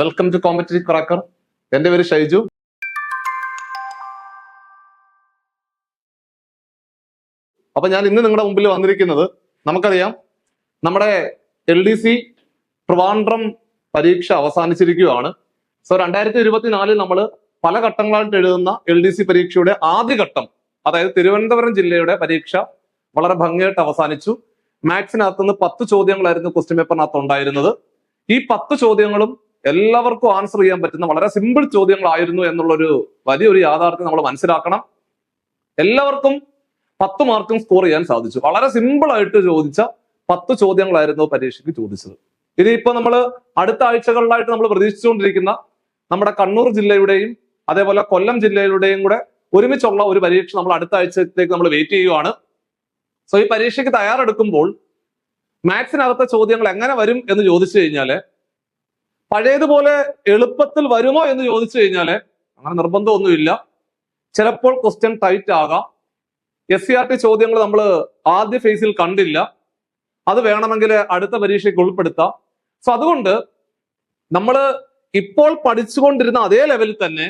Welcome to competitive cracker എന്റെ പേര് ഷൈജു. അപ്പൊ ഞാൻ ഇന്ന് നിങ്ങളുടെ മുമ്പിൽ വന്നിരിക്കുന്നത് നമുക്കറിയാം നമ്മുടെ എൽ ഡി സി ട്രിവാൻഡ്രം പരീക്ഷ അവസാനിച്ചിരിക്കുകയാണ്. സോ രണ്ടായിരത്തി ഇരുപത്തിനാലിൽ നമ്മൾ പല ഘട്ടങ്ങളായിട്ട് എഴുതുന്ന എൽ ഡി സി പരീക്ഷയുടെ ആദ്യഘട്ടം അതായത് തിരുവനന്തപുരം ജില്ലയുടെ പരീക്ഷ വളരെ ഭംഗിയായിട്ട് അവസാനിച്ചു. മാത്സിനകത്ത് നിന്ന് പത്ത് ചോദ്യങ്ങളായിരുന്നു ക്വസ്റ്റ്യൻ പേപ്പറിനകത്ത് ഉണ്ടായിരുന്നത് ഈ പത്ത് ചോദ്യങ്ങളും എല്ലാവർക്കും ആൻസർ ചെയ്യാൻ പറ്റുന്ന വളരെ സിമ്പിൾ ചോദ്യങ്ങളായിരുന്നു എന്നുള്ളൊരു വലിയൊരു യാഥാർത്ഥ്യം നമ്മൾ മനസ്സിലാക്കണം. എല്ലാവർക്കും പത്ത് മാർക്കും സ്കോർ ചെയ്യാൻ സാധിച്ചു. വളരെ സിമ്പിൾ ആയിട്ട് ചോദിച്ച പത്ത് ചോദ്യങ്ങളായിരുന്നു പരീക്ഷയ്ക്ക് ചോദിച്ചത്. ഇനിയിപ്പോ നമ്മൾ അടുത്ത ആഴ്ചകളിലായിട്ട് നമ്മൾ പ്രതീക്ഷിച്ചുകൊണ്ടിരിക്കുന്ന നമ്മുടെ കണ്ണൂർ ജില്ലയുടെയും അതേപോലെ കൊല്ലം ജില്ലയുടെയും കൂടെ ഒരുമിച്ചുള്ള ഒരു പരീക്ഷ നമ്മൾ അടുത്ത ആഴ്ചത്തേക്ക് നമ്മൾ വെയിറ്റ് ചെയ്യുവാണ്. സോ ഈ പരീക്ഷയ്ക്ക് തയ്യാറെടുക്കുമ്പോൾ മാത്സിനകത്തെ ചോദ്യങ്ങൾ എങ്ങനെ വരും എന്ന് ചോദിച്ചു കഴിഞ്ഞാൽ പഴയതുപോലെ എളുപ്പത്തിൽ വരുമോ എന്ന് ചോദിച്ചു കഴിഞ്ഞാൽ അങ്ങനെ നിർബന്ധമൊന്നുമില്ല. ചിലപ്പോൾ ക്വസ്റ്റ്യൻ ടൈറ്റ് ആകാം. എസ് സി ആർ ടി ചോദ്യങ്ങൾ നമ്മൾ ആദ്യ ഫേസിൽ കണ്ടില്ല. അത് വേണമെങ്കിൽ അടുത്ത പരീക്ഷയ്ക്ക് ഉൾപ്പെടുത്താം. സോ അതുകൊണ്ട് നമ്മൾ ഇപ്പോൾ പഠിച്ചുകൊണ്ടിരുന്ന അതേ ലെവലിൽ തന്നെ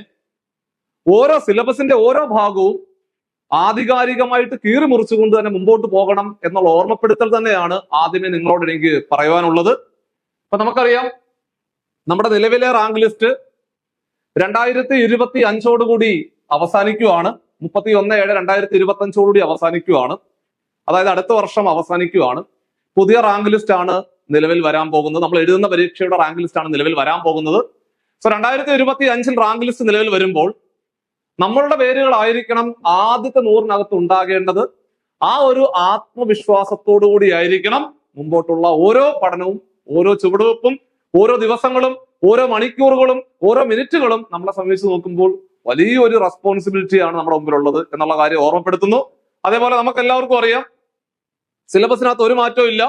ഓരോ സിലബസിന്റെ ഓരോ ഭാഗവും ആധികാരികമായിട്ട് കീറി മുറിച്ചുകൊണ്ട് തന്നെ മുമ്പോട്ട് പോകണം എന്നുള്ള ഓർമ്മപ്പെടുത്തൽ തന്നെയാണ് ആദ്യമേ നിങ്ങളോട് എനിക്ക് പറയുവാനുള്ളത്. അപ്പൊ നമുക്കറിയാം നമ്മുടെ നിലവിലെ റാങ്ക് ലിസ്റ്റ് രണ്ടായിരത്തി ഇരുപത്തി അഞ്ചോടുകൂടി അവസാനിക്കുവാണ്. മുപ്പത്തി ഒന്ന് ഏഴ് രണ്ടായിരത്തി ഇരുപത്തി അഞ്ചോടുകൂടി അവസാനിക്കുവാണ്. അതായത് അടുത്ത വർഷം അവസാനിക്കുവാണ്. പുതിയ റാങ്ക് ലിസ്റ്റ് ആണ് നിലവിൽ വരാൻ പോകുന്നത്. നമ്മൾ എഴുതുന്ന പരീക്ഷയുടെ റാങ്ക് ലിസ്റ്റ് ആണ് നിലവിൽ വരാൻ പോകുന്നത്. സോ രണ്ടായിരത്തി ഇരുപത്തി അഞ്ചിൽ റാങ്ക് ലിസ്റ്റ് നിലവിൽ വരുമ്പോൾ നമ്മളുടെ പേരുകളായിരിക്കണം ആദ്യത്തെ നൂറിനകത്ത് ഉണ്ടാകേണ്ടത്. ആ ഒരു ആത്മവിശ്വാസത്തോടു കൂടി ആയിരിക്കണം മുമ്പോട്ടുള്ള ഓരോ പഠനവും ഓരോ ചുവടുവെപ്പും ഓരോ ദിവസങ്ങളും ഓരോ മണിക്കൂറുകളും ഓരോ മിനിറ്റുകളും നമ്മളെ സംബന്ധിച്ച് നോക്കുമ്പോൾ വലിയൊരു റെസ്പോൺസിബിലിറ്റിയാണ് നമ്മുടെ മുമ്പിലുള്ളത് എന്നുള്ള കാര്യം ഓർമ്മപ്പെടുത്തുന്നു. അതേപോലെ നമുക്ക് എല്ലാവർക്കും അറിയാം സിലബസിനകത്ത് ഒരു മാറ്റവും ഇല്ല.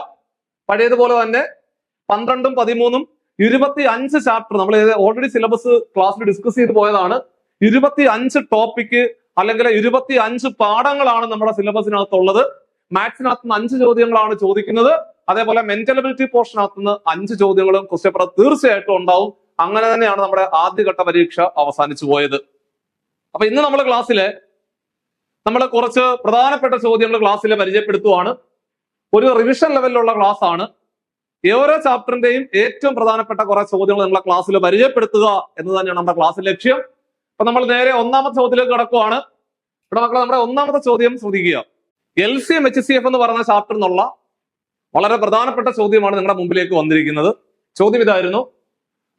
പഴയതുപോലെ തന്നെ പന്ത്രണ്ടും പതിമൂന്നും ഇരുപത്തി അഞ്ച് ചാപ്റ്റർ നമ്മൾ ഓൾറെഡി സിലബസ് ക്ലാസ്സിൽ ഡിസ്കസ് ചെയ്ത് പോയതാണ്. ഇരുപത്തി അഞ്ച് ടോപ്പിക്ക് അല്ലെങ്കിൽ ഇരുപത്തി അഞ്ച് പാഠങ്ങളാണ് നമ്മുടെ സിലബസിനകത്തുള്ളത് മാത്സിനകത്ത് അഞ്ച് ചോദ്യങ്ങളാണ് ചോദിക്കുന്നത്. അതേപോലെ മെന്റലബിലിറ്റി പോർഷൻ ആക്കുന്ന അഞ്ച് ചോദ്യങ്ങളും ക്വസ്റ്റ്യൻ തീർച്ചയായിട്ടും ഉണ്ടാവും. അങ്ങനെ തന്നെയാണ് നമ്മുടെ ആദ്യഘട്ട പരീക്ഷ അവസാനിച്ചു പോയത്. അപ്പൊ ഇന്ന് നമ്മൾ ക്ലാസ്സിലെ നമ്മൾ കുറച്ച് പ്രധാനപ്പെട്ട ചോദ്യങ്ങൾ ക്ലാസ്സിൽ പരിചയപ്പെടുത്തുവാണ്. ഒരു റിവിഷൻ ലെവലിലുള്ള ക്ലാസ് ആണ്. ഓരോ ചാപ്റ്ററിന്റെയും ഏറ്റവും പ്രധാനപ്പെട്ട കുറെ ചോദ്യങ്ങൾ നിങ്ങളെ ക്ലാസ്സിൽ പരിചയപ്പെടുത്തുക എന്ന് തന്നെയാണ് നമ്മുടെ ക്ലാസ് ലക്ഷ്യം. അപ്പൊ നമ്മൾ നേരെ ഒന്നാമത്തെ ചോദ്യത്തിലേക്ക് കടക്കുവാണ്. ഇവിടെ മക്കളെ നമ്മുടെ ഒന്നാമത്തെ ചോദ്യം ശ്രദ്ധിക്കുക. L C M H C F എന്ന് പറയുന്ന ചാപ്റ്റർ എന്നുള്ള വളരെ പ്രധാനപ്പെട്ട ചോദ്യമാണ് നിങ്ങളുടെ മുമ്പിലേക്ക് വന്നിരിക്കുന്നത് ചോദ്യം ഇതായിരുന്നു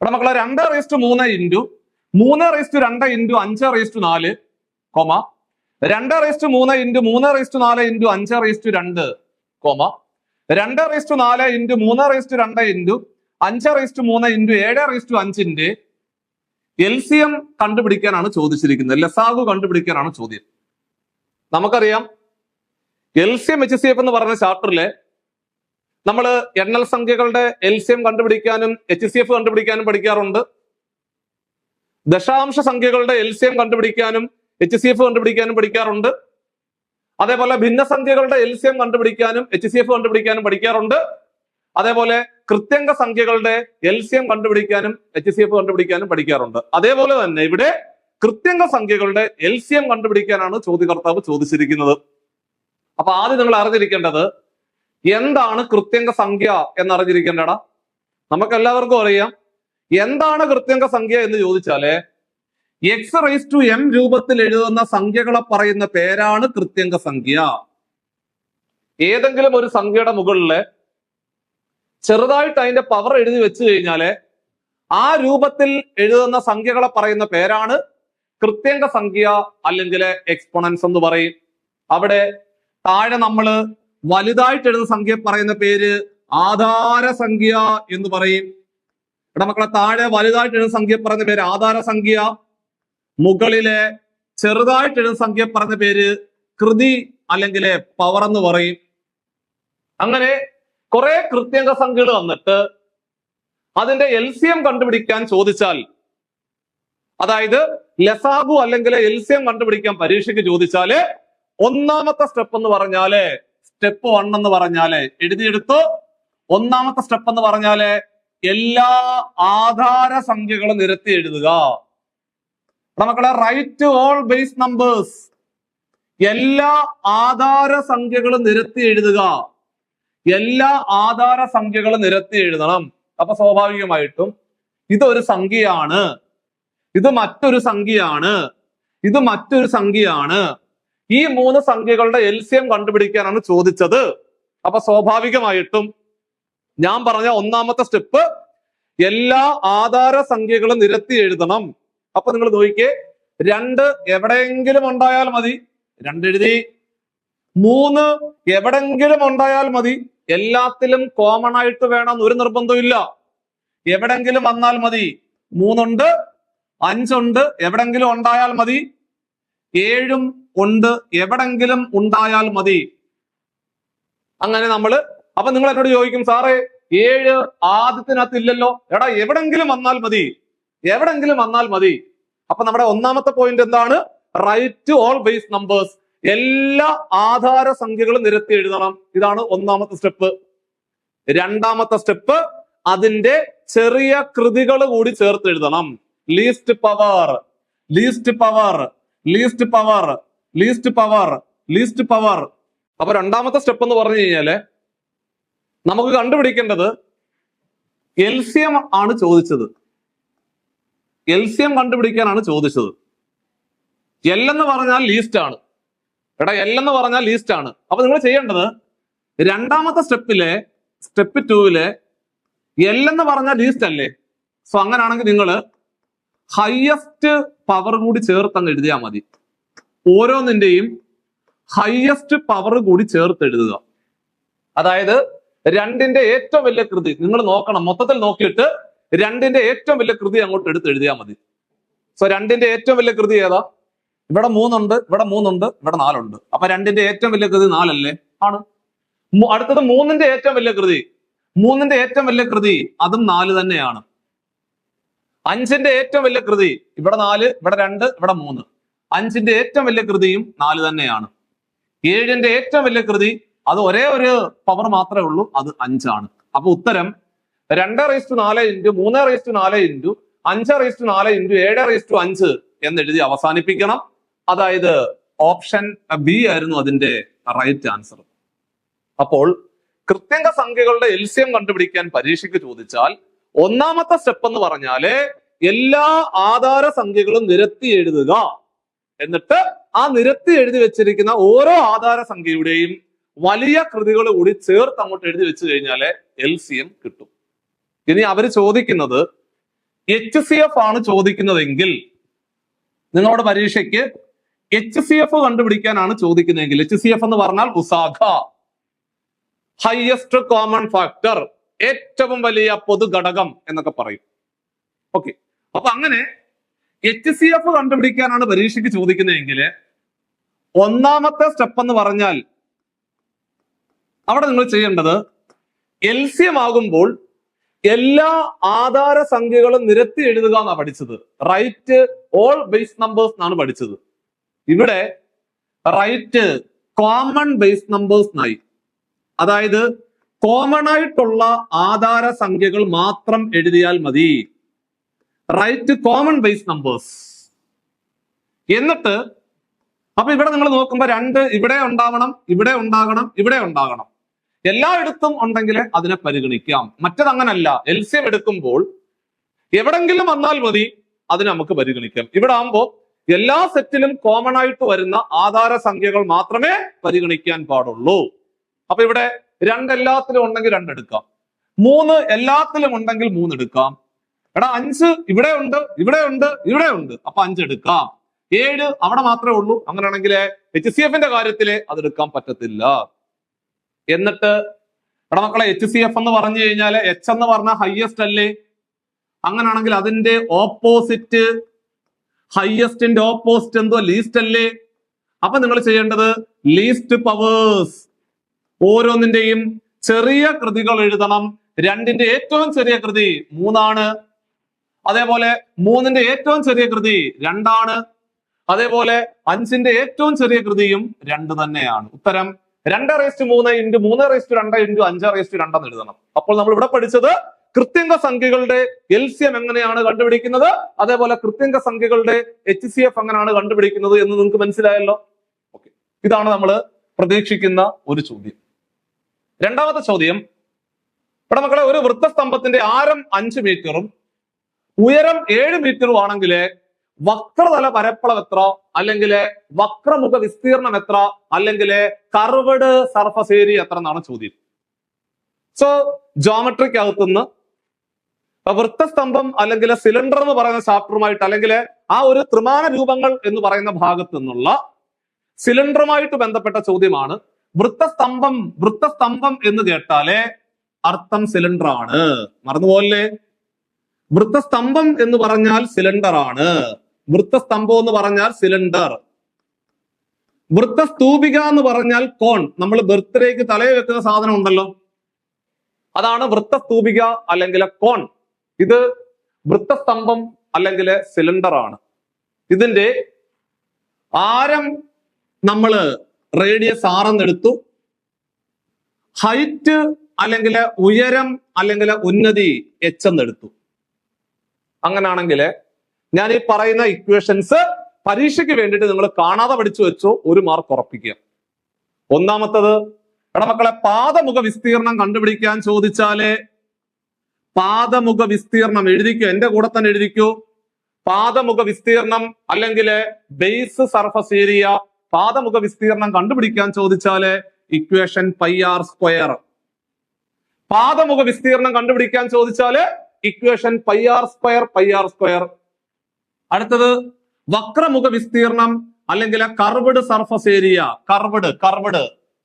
ഇവിടെ മക്കളെ രണ്ട് റേസ്റ്റ് മൂന്ന് ഇന്റു മൂന്ന് റേസ്റ്റ് രണ്ട് ഇന്റു അഞ്ച് റേസ്റ്റ് നാല് കോമ രണ്ട് റേസ്റ്റ് മൂന്ന് ഇന്റു മൂന്ന് റേസ്റ്റ് നാല് ഇന്റു അഞ്ച് റേസ്റ്റ് രണ്ട് കോമ രണ്ട് റേസ്റ്റ് നാല് ഇന്റു മൂന്ന് റേസ്റ്റ് രണ്ട് ഇന്റു അഞ്ച് റേസ്റ്റ് മൂന്ന് ഇന്റു ഏഴ് റേസ്റ്റ് അഞ്ചിന്റെ എൽ സി എം കണ്ടുപിടിക്കാനാണ് ചോദിച്ചിരിക്കുന്നത് ലസാഗു കണ്ടുപിടിക്കാനാണ് ചോദ്യം നമുക്കറിയാം L C M H C F എന്ന് പറയുന്ന ചാപ്റ്ററിലെ നമ്മൾ എണ്ണൽ സംഖ്യകളുടെ എൽ സി എം കണ്ടുപിടിക്കാനും എച്ച് സി എഫ് കണ്ടുപിടിക്കാനും പഠിക്കാറുണ്ട്. ദശാംശ സംഖ്യകളുടെ എൽ സി എം കണ്ടുപിടിക്കാനും എച്ച് സി എഫ് കണ്ടുപിടിക്കാനും പഠിക്കാറുണ്ട്. അതേപോലെ ഭിന്നസംഖ്യകളുടെ എൽ സി എം കണ്ടുപിടിക്കാനും എച്ച് സി എഫ് കണ്ടുപിടിക്കാനും പഠിക്കാറുണ്ട്. അതേപോലെ കൃത്യംഗ സംഖ്യകളുടെ എൽ സി എം കണ്ടുപിടിക്കാനും എച്ച് സി എഫ് കണ്ടുപിടിക്കാനും പഠിക്കാറുണ്ട്. അതേപോലെ തന്നെ ഇവിടെ കൃത്യംഗ സംഖ്യകളുടെ എൽ സി എം കണ്ടുപിടിക്കാനാണ് ചോദ്യകർത്താവ് ചോദിച്ചിരിക്കുന്നത്. അപ്പൊ ആദ്യം നിങ്ങൾ അറിഞ്ഞിരിക്കേണ്ടത് എന്താണ് കൃത്യംഗ സംഖ്യ എന്നറിഞ്ഞിരിക്കേണ്ടടാ? നമുക്ക് എല്ലാവർക്കും അറിയാം. എന്താണ് കൃത്യംഗ സംഖ്യ എന്ന് ചോദിച്ചാൽ എക്സ് റൈസ് ടു എം രൂപത്തിൽ എഴുതുന്ന സംഖ്യകളെ പറയുന്ന പേരാണ് കൃത്യംഗ സംഖ്യ. ഏതെങ്കിലും ഒരു സംഖ്യയുടെ മുകളിൽ ചെറുതായിട്ട് അതിന്റെ പവർ എഴുതി വെച്ച് കഴിഞ്ഞാൽ ആ രൂപത്തിൽ എഴുതുന്ന സംഖ്യകളെ പറയുന്ന പേരാണ് കൃത്യംഗ സംഖ്യ അല്ലെങ്കിൽ എക്സ്പോണൻസ് എന്ന് പറയും. അവിടെ താഴെ നമ്മൾ വലുതായിട്ട് എഴുതുന്ന സംഖ്യ പറയുന്ന പേര് ആധാര സംഖ്യ എന്ന് പറയും. ഇവിടെ മക്കളെ താഴെ വലുതായിട്ട് എഴുതുന്ന സംഖ്യ പറയുന്ന പേര് ആധാര സംഖ്യ. മുകളിലെ ചെറുതായിട്ട് എഴുതുന്ന സംഖ്യ പറയുന്ന പേര് കൃതി അല്ലെങ്കിൽ പവർ എന്ന് പറയും. അങ്ങനെ കുറെ കൃത്യംഗ സംഖ്യകൾ വന്നിട്ട് അതിന്റെ എൽ സി എം കണ്ടുപിടിക്കാൻ ചോദിച്ചാൽ അതായത് ലസാഗു അല്ലെങ്കിൽ എൽ സി എം കണ്ടുപിടിക്കാൻ പരീക്ഷയ്ക്ക് ചോദിച്ചാൽ ഒന്നാമത്തെ സ്റ്റെപ്പ് എന്ന് പറഞ്ഞാൽ സ്റ്റെപ്പ് വൺ എന്ന് പറഞ്ഞാൽ എഴുതിയെടുത്തു? ഒന്നാമത്തെ സ്റ്റെപ്പ് എന്ന് പറഞ്ഞാൽ എല്ലാ ആധാര സംഖ്യകളും നിരത്തി എഴുതുക. നമുക്കുള്ള write to all base numbers എല്ലാ ആധാര സംഖ്യകളും നിരത്തി എഴുതുക. എല്ലാ ആധാര സംഖ്യകളും നിരത്തി എഴുതണം. അപ്പൊ സ്വാഭാവികമായിട്ടും ഇതൊരു സംഖ്യയാണ്. ഇത് മറ്റൊരു സംഖ്യയാണ്. ഇത് മറ്റൊരു സംഖ്യയാണ്. ഈ മൂന്ന് സംഖ്യകളുടെ എൽ സി എം കണ്ടുപിടിക്കാനാണ് ചോദിച്ചത്. അപ്പൊ സ്വാഭാവികമായിട്ടും ഞാൻ പറഞ്ഞ ഒന്നാമത്തെ സ്റ്റെപ്പ് എല്ലാ ആധാര സംഖ്യകളും നിരത്തി എഴുതണം. അപ്പൊ നിങ്ങൾ നോക്കിക്കേ രണ്ട് എവിടെയെങ്കിലും ഉണ്ടായാൽ മതി രണ്ട് എഴുതി. മൂന്ന് എവിടെങ്കിലും ഉണ്ടായാൽ മതി എല്ലാത്തിലും കോമൺ ആയിട്ട് വേണം ഒരു നിർബന്ധമില്ല എവിടെങ്കിലും വന്നാൽ മതി മൂന്നുണ്ട് അഞ്ചുണ്ട് എവിടെങ്കിലും ഉണ്ടായാൽ മതി ഏഴും ഉണ്ട് എവിടെങ്കിലും ഉണ്ടായാൽ മതി. അങ്ങനെ നമ്മൾ അപ്പൊ നിങ്ങൾ എന്നോട് ചോദിക്കും സാറേ ഏഴ് ആദ്യത്തിനകത്ത് ഇല്ലല്ലോ എടാ എവിടെങ്കിലും വന്നാൽ മതി. എവിടെങ്കിലും വന്നാൽ മതി. അപ്പൊ നമ്മുടെ ഒന്നാമത്തെ പോയിന്റ് എന്താണ്? റൈറ്റ് ഓൾ ബേസ് നമ്പേഴ്സ് എല്ലാ ആധാര സംഖ്യകളും നിരത്തി എഴുതണം. ഇതാണ് ഒന്നാമത്തെ സ്റ്റെപ്പ് രണ്ടാമത്തെ സ്റ്റെപ്പ് അതിന്റെ ചെറിയ കൃതികൾ കൂടി ചേർത്ത് എഴുതണം. Least power least power least power least power least power അപ്പൊ രണ്ടാമത്തെ സ്റ്റെപ്പ് എന്ന് പറഞ്ഞു കഴിഞ്ഞാൽ നമുക്ക് കണ്ടുപിടിക്കേണ്ടത് എൽ ആണ് ചോദിച്ചത്. എൽ കണ്ടുപിടിക്കാനാണ് ചോദിച്ചത്. എൽ എന്ന് പറഞ്ഞാൽ ലീസ്റ്റ് ആണ്. എടാ എൽ എന്ന് പറഞ്ഞാൽ ലീസ്റ്റ് ആണ്. അപ്പൊ നിങ്ങൾ ചെയ്യേണ്ടത് രണ്ടാമത്തെ സ്റ്റെപ്പിലെ സ്റ്റെപ്പ് ടൂവിലെ എൽ എന്ന് പറഞ്ഞാൽ ലീസ്റ്റ് അല്ലേ? സോ അങ്ങനെയാണെങ്കിൽ നിങ്ങൾ ഹയസ്റ്റ് പവർ കൂടി ചേർത്ത് അങ്ങ് എഴുതിയാൽ മതി. ഓരോന്നിന്റെയും ഹയസ്റ്റ് പവർ കൂടി ചേർത്ത് എഴുതുക അതായത് രണ്ടിന്റെ ഏറ്റവും വലിയ കൃതി നിങ്ങൾ നോക്കണം മൊത്തത്തിൽ നോക്കിയിട്ട് രണ്ടിന്റെ ഏറ്റവും വലിയ കൃതി അങ്ങോട്ട് എടുത്ത് എഴുതിയാൽ മതി. സോ രണ്ടിന്റെ ഏറ്റവും വലിയ കൃതി ഏതാ? ഇവിടെ മൂന്നുണ്ട് ഇവിടെ മൂന്നുണ്ട് ഇവിടെ നാലുണ്ട്. അപ്പൊ രണ്ടിന്റെ ഏറ്റവും വലിയ കൃതി നാലല്ലേ? ആണ്. അടുത്തത് മൂന്നിന്റെ ഏറ്റവും വലിയ കൃതി. മൂന്നിന്റെ ഏറ്റവും വലിയ കൃതി അതും നാല് തന്നെയാണ്. അഞ്ചിന്റെ ഏറ്റവും വലിയ കൃതി ഇവിടെ നാല് ഇവിടെ രണ്ട് ഇവിടെ മൂന്ന്. അഞ്ചിന്റെ ഏറ്റവും വലിയ കൃതിയും നാല് തന്നെയാണ്. ഏഴിന്റെ ഏറ്റവും വലിയ കൃതി അത് ഒരേ ഒരു പവർ മാത്രമേ ഉള്ളൂ അത് അഞ്ചാണ്. അപ്പൊ ഉത്തരം രണ്ട് റേസ്റ്റ് നാല് ഇന്റു മൂന്ന് റേസ്റ്റ് നാല് ഇന്റു അഞ്ച് റേസ്റ്റ് നാല് ഇന്റു ഏഴ് റേസ്റ്റ് അഞ്ച് എന്ന് എഴുതി അവസാനിപ്പിക്കണം. അതായത് ഓപ്ഷൻ ബി ആയിരുന്നു അതിന്റെ റൈറ്റ് ആൻസർ അപ്പോൾ കൃത്യങ്ക സംഖ്യകളുടെ എൽസിയം കണ്ടുപിടിക്കാൻ പരീക്ഷയ്ക്ക് ചോദിച്ചാൽ ഒന്നാമത്തെ സ്റ്റെപ്പ് എന്ന് പറഞ്ഞാൽ എല്ലാ ആധാര സംഖ്യകളും നിരത്തി എഴുതുക. എന്നിട്ട് ആ നിരത്തി എഴുതി വെച്ചിരിക്കുന്ന ഓരോ ആധാര സംഖ്യയുടെയും വലിയ കൃതികൾ കൂടി ചേർത്ത് അങ്ങോട്ട് എഴുതി വെച്ച് കഴിഞ്ഞാൽ എൽ സി എം കിട്ടും. ഇനി അവർ ചോദിക്കുന്നത് എച്ച് സി എഫ് ആണ് ചോദിക്കുന്നതെങ്കിൽ നിങ്ങളുടെ പരീക്ഷയ്ക്ക് എച്ച് സി എഫ് കണ്ടുപിടിക്കാനാണ് ചോദിക്കുന്നതെങ്കിൽ എച്ച് സി എഫ് എന്ന് പറഞ്ഞാൽ ഉസാഖ. ഹയസ്റ്റ് കോമൺ ഫാക്ടർ ഏറ്റവും വലിയ പൊതുഘടകം എന്നൊക്കെ പറയും. ഓക്കെ അപ്പൊ അങ്ങനെ എച്ച് സി എഫ് കണ്ടുപിടിക്കാനാണ് പരീക്ഷയ്ക്ക് ചോദിക്കുന്നതെങ്കിൽ ഒന്നാമത്തെ സ്റ്റെപ്പ് എന്ന് പറഞ്ഞാൽ അവിടെ നിങ്ങൾ ചെയ്യേണ്ടത് എൽ സി എം ആകുമ്പോൾ എല്ലാ ആധാര സംഖ്യകളും നിരത്തി എഴുതുക എന്നാണ് പഠിച്ചത്. റൈറ്റ് ഓൾ ബേസ് നമ്പേഴ്സ് എന്നാണ് പഠിച്ചത്. ഇവിടെ റൈറ്റ് കോമൺ ബേസ് നമ്പേഴ്സ് എന്നായി അതായത് കോമൺ ആയിട്ടുള്ള ആധാര സംഖ്യകൾ മാത്രം എഴുതിയാൽ മതി. റൈറ്റ് കോമൺ ബേസ് നമ്പേഴ്സ് എന്നിട്ട് അപ്പൊ ഇവിടെ നിങ്ങൾ നോക്കുമ്പോ രണ്ട് ഇവിടെ ഉണ്ടാവണം ഇവിടെ ഉണ്ടാകണം ഇവിടെ ഉണ്ടാകണം. എല്ലായിടത്തും ഉണ്ടെങ്കിൽ അതിനെ പരിഗണിക്കാം. മറ്റത് അങ്ങനല്ല എൽ സി എം എടുക്കുമ്പോൾ എവിടെങ്കിലും വന്നാൽ മതി അതിനെ നമുക്ക് പരിഗണിക്കാം. ഇവിടെ ആകുമ്പോ എല്ലാ സെറ്റിലും കോമൺ ആയിട്ട് വരുന്ന ആധാര സംഖ്യകൾ മാത്രമേ പരിഗണിക്കാൻ പാടുള്ളൂ. അപ്പൊ ഇവിടെ രണ്ട് എല്ലാത്തിലും ഉണ്ടെങ്കിൽ രണ്ടെടുക്കാം മൂന്ന് എല്ലാത്തിലും ഉണ്ടെങ്കിൽ മൂന്ന് എടുക്കാം. എടാ അഞ്ച് ഇവിടെ ഉണ്ട് ഇവിടെ ഉണ്ട് ഇവിടെ ഉണ്ട്. അപ്പൊ അഞ്ച് എടുക്കാം. ഏഴ് അവിടെ മാത്രമേ ഉള്ളൂ. അങ്ങനെയാണെങ്കിൽ എച്ച് സി എഫിന്റെ കാര്യത്തിൽ അതെടുക്കാൻ പറ്റത്തില്ല. എന്നിട്ട് എടാ മക്കളെ എച്ച് സി എഫ് എന്ന് പറഞ്ഞു കഴിഞ്ഞാൽ എച്ച് എന്ന് പറഞ്ഞാൽ ഹയസ്റ്റ് അല്ലേ? അങ്ങനെയാണെങ്കിൽ അതിന്റെ ഓപ്പോസിറ്റ് ഹയസ്റ്റിന്റെ ഓപ്പോസിറ്റ് എന്തോ ലീസ്റ്റ് അല്ലേ? അപ്പൊ നിങ്ങൾ ചെയ്യേണ്ടത് ലീസ്റ്റ് പവേഴ്സ് ഓരോന്നിന്റെയും ചെറിയ കൃതികൾ എഴുതണം. രണ്ടിന്റെ ഏറ്റവും ചെറിയ കൃതി മൂന്നാണ് അതേപോലെ മൂന്നിന്റെ ഏറ്റവും ചെറിയ കൃതി രണ്ടാണ്. അതേപോലെ അഞ്ചിന്റെ ഏറ്റവും ചെറിയ കൃതിയും രണ്ട് തന്നെയാണ്. ഉത്തരം രണ്ട് റേസ്റ്റ് മൂന്ന് ഇന്റു മൂന്ന് റേസ്റ്റ് രണ്ട് ഇന്റു അഞ്ച് റേസ്റ്റ് രണ്ടെന്ന് എഴുതണം. അപ്പോൾ നമ്മൾ ഇവിടെ പഠിച്ചത് കൃത്യംഗ സംഖ്യകളുടെ എൽ സി എം എങ്ങനെയാണ് കണ്ടുപിടിക്കുന്നത്? അതേപോലെ കൃത്യംഗ സംഖ്യകളുടെ എച്ച് സി എഫ് എങ്ങനെയാണ് കണ്ടുപിടിക്കുന്നത് എന്ന് നിങ്ങൾക്ക് മനസ്സിലായല്ലോ? ഓക്കെ. ഇതാണ് നമ്മൾ പ്രതീക്ഷിക്കുന്ന ഒരു ചോദ്യം. രണ്ടാമത്തെ ചോദ്യം. ഇവിടെ മക്കളെ ഒരു വൃത്തസ്തംഭത്തിന്റെ ആരം അഞ്ച് മീറ്ററും ഉയരം ഏഴ് മീറ്ററും ആണെങ്കിൽ വക്രതല പരപ്പളം എത്ര? അല്ലെങ്കിൽ വക്രമുഖ വിസ്തീർണം എത്ര? അല്ലെങ്കിൽ കർവഡ് സർഫസ് ഏരിയ എത്ര എന്നാണ് ചോദ്യം. സോ ജോമെട്രിക് അകത്തുനിന്ന് വൃത്തസ്തംഭം അല്ലെങ്കിൽ സിലിണ്ടർ എന്ന് പറയുന്ന ചാപ്റ്ററുമായിട്ട് അല്ലെങ്കിൽ ആ ഒരു ത്രിമാന രൂപങ്ങൾ എന്ന് പറയുന്ന ഭാഗത്തു നിന്നുള്ള സിലിണ്ടറുമായിട്ട് ബന്ധപ്പെട്ട ചോദ്യമാണ്. വൃത്തസ്തംഭം വൃത്തസ്തംഭം എന്ന് കേട്ടാലേ അർത്ഥം സിലിണ്ടർ ആണ്. മറന്നുപോലെ വൃത്തസ്തംഭം എന്ന് പറഞ്ഞാൽ സിലിണ്ടർ ആണ്. വൃത്തസ്തംഭം എന്ന് പറഞ്ഞാൽ സിലിണ്ടർ വൃത്തസ്തൂപിക എന്ന് പറഞ്ഞാൽ കോൺ. നമ്മൾ ബർത്ത്ഡേക്ക് തലയിൽ വെക്കുന്ന സാധനം ഉണ്ടല്ലോ. അതാണ് വൃത്തസ്തൂപിക അല്ലെങ്കിൽ കോൺ. ഇത് വൃത്തസ്തംഭം അല്ലെങ്കിൽ സിലിണ്ടർ ആണ്. ഇതിന്റെ ആരം നമ്മൾ റേഡിയസ് ആറെന്നെടുത്തു ഹൈറ്റ് അല്ലെങ്കിൽ ഉയരം അല്ലെങ്കിൽ ഉന്നതി എച്ച് എന്നെടുത്തു അങ്ങനാണെങ്കിൽ ഞാൻ ഈ പറയുന്ന ഇക്വേഷൻസ് പരീക്ഷയ്ക്ക് വേണ്ടിയിട്ട് നിങ്ങൾ കാണാതെ പഠിച്ചു വെച്ചോ ഒരു മാർക്ക് ഉറപ്പിക്കുക. ഒന്നാമത്തത് എടാ മക്കളെ പാദമുഖ വിസ്തീർണം കണ്ടുപിടിക്കാൻ ചോദിച്ചാലേ പാദമുഖ വിസ്തീർണം എഴുതിക്കോ എന്റെ കൂടെ തന്നെ എഴുതിക്കൂ. പാദമുഖ വിസ്തീർണം അല്ലെങ്കിൽ ബേസ് സർഫസ് ഏരിയ പാദമുഖ വിസ്തീർണം കണ്ടുപിടിക്കാൻ ചോദിച്ചാൽ ഇക്വേഷൻ പൈ ആർ സ്ക്വയർ പാദമുഖ വിസ്തീർണം കണ്ടുപിടിക്കാൻ ചോദിച്ചാൽ equation pi R square pi R square അടുത്തത് വക്രമുഖ വിസ്തീർണം അല്ലെങ്കിൽ curved surface area curved curved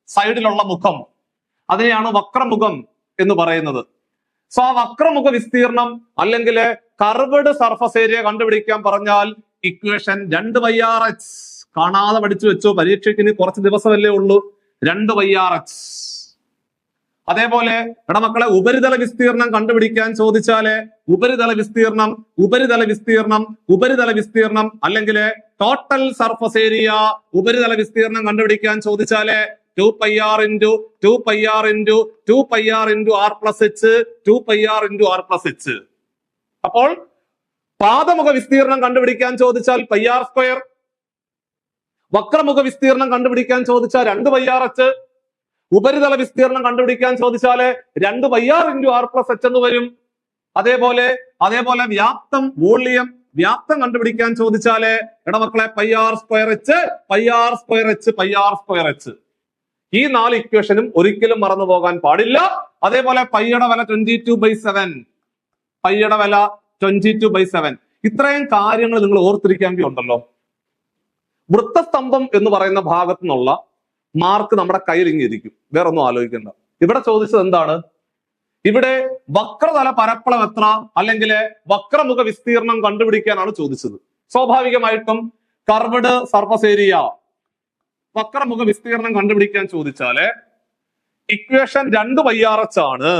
സൈഡിലുള്ള മുഖം. അതിനെയാണ് വക്രമുഖം എന്ന് പറയുന്നത്. സോ ആ വക്രമുഖ വിസ്തീർണം അല്ലെങ്കിൽ കർവ്ഡ് സർഫസ് ഏരിയ കണ്ടുപിടിക്കാൻ പറഞ്ഞാൽ ഇക്വേഷൻ രണ്ട് വൈ ആർ എച്ച് കാണാതെ പഠിച്ചു വെച്ചോ. പരീക്ഷയ്ക്ക് ഇനി കുറച്ച് ദിവസമല്ലേ ഉള്ളൂ. രണ്ട് വൈ ആർ എച്ച് അതേപോലെ എടാ മക്കളെ ഉപരിതല വിസ്തീർണം കണ്ടുപിടിക്കാൻ ചോദിച്ചാൽ ഉപരിതല വിസ്തീർണം ഉപരിതല വിസ്തീർണം ഉപരിതല വിസ്തീർണം അല്ലെങ്കിൽ ടോട്ടൽ സർഫസ് ഏരിയ ഉപരിതല വിസ്തീർണം കണ്ടുപിടിക്കാൻ ചോദിച്ചാൽ two pi R into two pi R into two pi R into R plus H two pi R into R plus H അപ്പോൾ പാദമുഖ വിസ്തീർണം കണ്ടുപിടിക്കാൻ ചോദിച്ചാൽ പൈ ആർ സ്ക്വയർ വക്രമുഖ വിസ്തീർണം കണ്ടുപിടിക്കാൻ ചോദിച്ചാൽ രണ്ട് പൈ ആർ എച്ച് ഉപരിതല വിസ്തീർണം കണ്ടുപിടിക്കാൻ ചോദിച്ചാൽ രണ്ട് pi R into R plus H എന്ന് വരും. അതേപോലെ അതേപോലെ വ്യാപ്തം വോളിയം വ്യാപ്തം കണ്ടുപിടിക്കാൻ ചോദിച്ചാൽ ഇടമക്കളെ pi R square H pi R square H pi R square H ഈ നാല് ഇക്വേഷനും ഒരിക്കലും മറന്നു പോകാൻ പാടില്ല. അതേപോലെ പൈയുടെ വില ട്വന്റി ടു ബൈ സെവൻ പൈയുടെ വില ട്വന്റി ടു ബൈ സെവൻ ഇത്രയും കാര്യങ്ങൾ നിങ്ങൾ ഓർത്തിരിക്കാൻ ഉണ്ടല്ലോ വൃത്തസ്തംഭം എന്ന് പറയുന്ന ഭാഗത്തു നിന്നുള്ള മാർക്ക് നമ്മുടെ കയ്യിൽ ഇങ്ങിരിക്കും വേറെ ഒന്നും ആലോചിക്കണ്ട. ഇവിടെ ചോദിച്ചത് എന്താണ്? ഇവിടെ വക്രതല പരപ്പളം എത്ര? അല്ലെങ്കിൽ വക്രമുഖ വിസ്തീർണം കണ്ടുപിടിക്കാനാണ് ചോദിച്ചത്. സ്വാഭാവികമായിട്ടും കർവഡ് സർഫസ് ഏരിയ വക്രമുഖ വിസ്തീർണം കണ്ടുപിടിക്കാൻ ചോദിച്ചാൽ ഇക്വേഷൻ രണ്ട് പൈ ആർ എച്ച് ആണ്.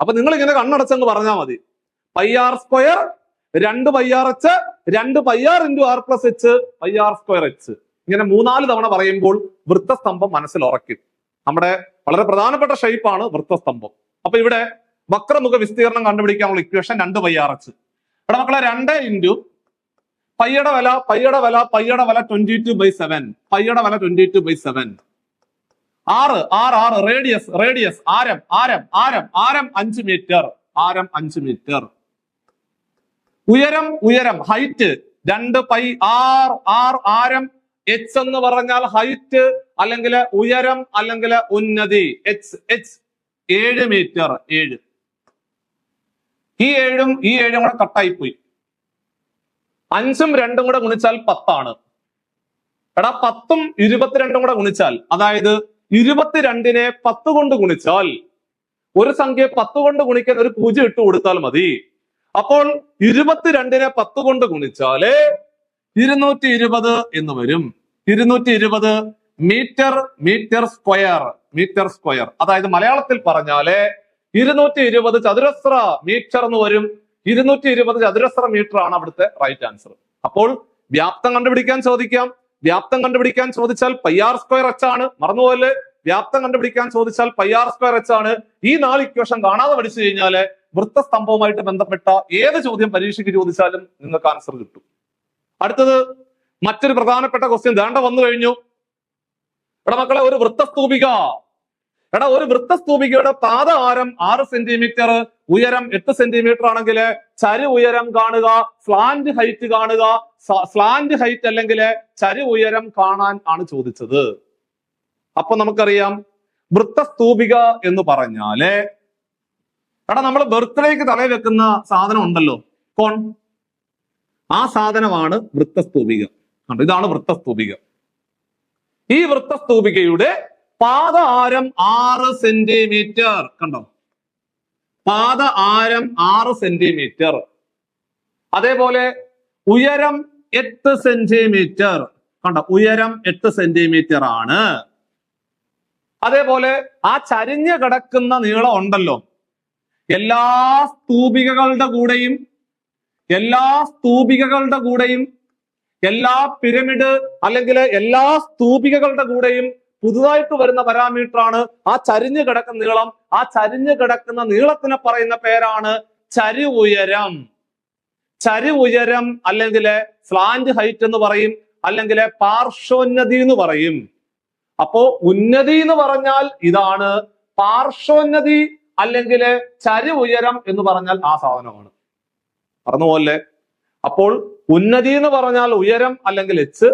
അപ്പൊ നിങ്ങൾ ഇങ്ങനെ കണ്ണടച്ചങ്ങ് പറഞ്ഞാൽ മതി. പൈ ആർ സ്ക്വയർ രണ്ട് പൈ ആർ എച്ച് രണ്ട് pi R into R plus H pi R square H ഇങ്ങനെ മൂന്നാൽ തവണ പറയുമ്പോൾ വൃത്തസ്തംഭം മനസ്സിൽ ഉറക്കി നമ്മുടെ വളരെ പ്രധാനപ്പെട്ട ഷേപ്പാണ് വൃത്തസ്തംഭം. അപ്പൊ ഇവിടെ വക്രമുഖ വിസ്തീർണം കണ്ടുപിടിക്കാനുള്ള ഇക്വേഷൻ രണ്ട് പൈ ആർ എച്ച് ഇവിടെ മക്കളെ രണ്ട് ഇന്റു പയ്യയുടെ വില പയ്യയുടെ വില പയ്യയുടെ വില ട്വന്റി ടു ബൈ സെവൻ പയ്യയുടെ വില ട്വന്റി ടു ബൈ സെവൻ ആറ് ആറ് ആറ് റേഡിയസ് റേഡിയസ് ആരം ആരം ആരം ആരം അഞ്ച് മീറ്റർ ആരം അഞ്ച് മീറ്റർ ഉയരം ഉയരം ഹൈറ്റ് രണ്ട് പൈ ആർ ആർ ആരം എച്ച് എന്ന് പറഞ്ഞാൽ ഹൈറ്റ് അല്ലെങ്കിൽ ഉയരം അല്ലെങ്കിൽ ഉന്നതി. എച്ച് എച്ച് ഏഴ് മീറ്റർ ഏഴ്. ഈ ഏഴും ഈ ഏഴും കൂടെ കട്ടായി പോയി അഞ്ചും രണ്ടും കൂടെ ഗുണിച്ചാൽ പത്താണ്. എടാ പത്തും ഇരുപത്തിരണ്ടും കൂടെ ഗുണിച്ചാൽ അതായത് ഇരുപത്തിരണ്ടിനെ പത്ത് കൊണ്ട് ഗുണിച്ചാൽ ഒരു സംഖ്യ പത്ത് കൊണ്ട് ഗുണിക്കാൻ ഒരു പൂജ്യം ഇട്ട് കൊടുത്താൽ മതി. അപ്പോൾ ഇരുപത്തിരണ്ടിനെ പത്ത് കൊണ്ട് ഗുണിച്ചാൽ ഇരുന്നൂറ്റി ഇരുപത് എന്ന് വരും. ഇരുന്നൂറ്റി ഇരുപത് metre metre square metre square. അതായത് മലയാളത്തിൽ പറഞ്ഞാൽ ഇരുന്നൂറ്റി ഇരുപത് ചതുരശ്ര മീറ്റർ എന്ന് വരും. ഇരുന്നൂറ്റി ഇരുപത് ചതുരശ്ര മീറ്റർ ആണ് അവിടുത്തെ റൈറ്റ് ആൻസർ അപ്പോൾ വ്യാപ്തം കണ്ടുപിടിക്കാൻ ചോദിക്കാം. വ്യാപ്തം കണ്ടുപിടിക്കാൻ ചോദിച്ചാൽ പൈ ആർ സ്ക്വയർ എച്ച് ആണ്. മറന്നുപോലെ വ്യാപ്തം കണ്ടുപിടിക്കാൻ ചോദിച്ചാൽ പൈ ആർ സ്ക്വയർ എച്ച് ആണ്. ഈ നാല് ഇക്വേഷൻ കാണാതെ പഠിച്ചു കഴിഞ്ഞാൽ വൃത്തസ്തംഭവുമായിട്ട് ബന്ധപ്പെട്ട ഏത് ചോദ്യം പരീക്ഷയ്ക്ക് ചോദിച്ചാലും നിങ്ങൾക്ക് ആൻസർ കിട്ടും. അടുത്തത് മറ്റൊരു പ്രധാനപ്പെട്ട ക്വസ്റ്റ്യൻ ദേണ്ട വന്നു കഴിഞ്ഞു. എടാ മക്കളെ ഒരു വൃത്തസ്തൂപിക. എടാ ഒരു വൃത്തസ്തൂപികയുടെ പാത ആരം ആറ് സെന്റിമീറ്റർ ഉയരം എട്ട് സെന്റിമീറ്റർ ആണെങ്കിൽ ചരി ഉയരം കാണുക സ്ലാൻഡ് ഹൈറ്റ് കാണുക സ്ലാൻഡ് ഹൈറ്റ് അല്ലെങ്കിൽ ചരി ഉയരം കാണാൻ ആണ് ചോദിച്ചത്. അപ്പൊ നമുക്കറിയാം വൃത്തസ്തൂപിക എന്ന് പറഞ്ഞാൽ എടാ നമ്മൾ ബർത്ത്ഡേക്ക് തലയിൽ വെക്കുന്ന സാധനം ഉണ്ടല്ലോ. കോൺ ആ സാധനമാണ് വൃത്തസ്തൂപിക. കണ്ടോ? ഇതാണ് വൃത്തസ്തൂപിക. ഈ വൃത്തസ്തൂപികയുടെ പാത ആരം ആറ് സെന്റിമീറ്റർ. കണ്ടോ? പാത ആരം ആറ് സെന്റിമീറ്റർ. അതേപോലെ ഉയരം എട്ട് സെന്റിമീറ്റർ. കണ്ടോ? ഉയരം എട്ട് സെന്റിമീറ്റർ ആണ്. അതേപോലെ ആ ചരിഞ്ഞ് കിടക്കുന്ന നീളം ഉണ്ടല്ലോ. എല്ലാ സ്തൂപികകളുടെ കൂടെയും എല്ലാ സ്തൂപികകളുടെ കൂടെയും എല്ലാ പിരമിഡ് അല്ലെങ്കിൽ എല്ലാ സ്തൂപികകളുടെ കൂടെയും പുതുതായിട്ട് വരുന്ന പരാമീറ്റർ ആണ് ആ ചരിഞ്ഞു കിടക്കുന്ന നീളം. ആ ചരിഞ്ഞു കിടക്കുന്ന നീളത്തിനെ പറയുന്ന പേരാണ് ചരി ഉയരം ചരി ഉയരം അല്ലെങ്കിൽ ഫ്ലാഞ്ച് ഹൈറ്റ് എന്ന് പറയും അല്ലെങ്കിൽ പാർശ്വോന്നതി എന്ന് പറയും. അപ്പോ ഉന്നതി എന്ന് പറഞ്ഞാൽ ഇതാണ് പാർശ്വോന്നതി അല്ലെങ്കിൽ ചരി ഉയരം എന്ന് പറഞ്ഞാൽ ആ സാധനമാണ്. മറന്നുപോലെ അപ്പോൾ ഉന്നതി എന്ന് പറഞ്ഞാൽ ഉയരം അല്ലെങ്കിൽ എച്ച്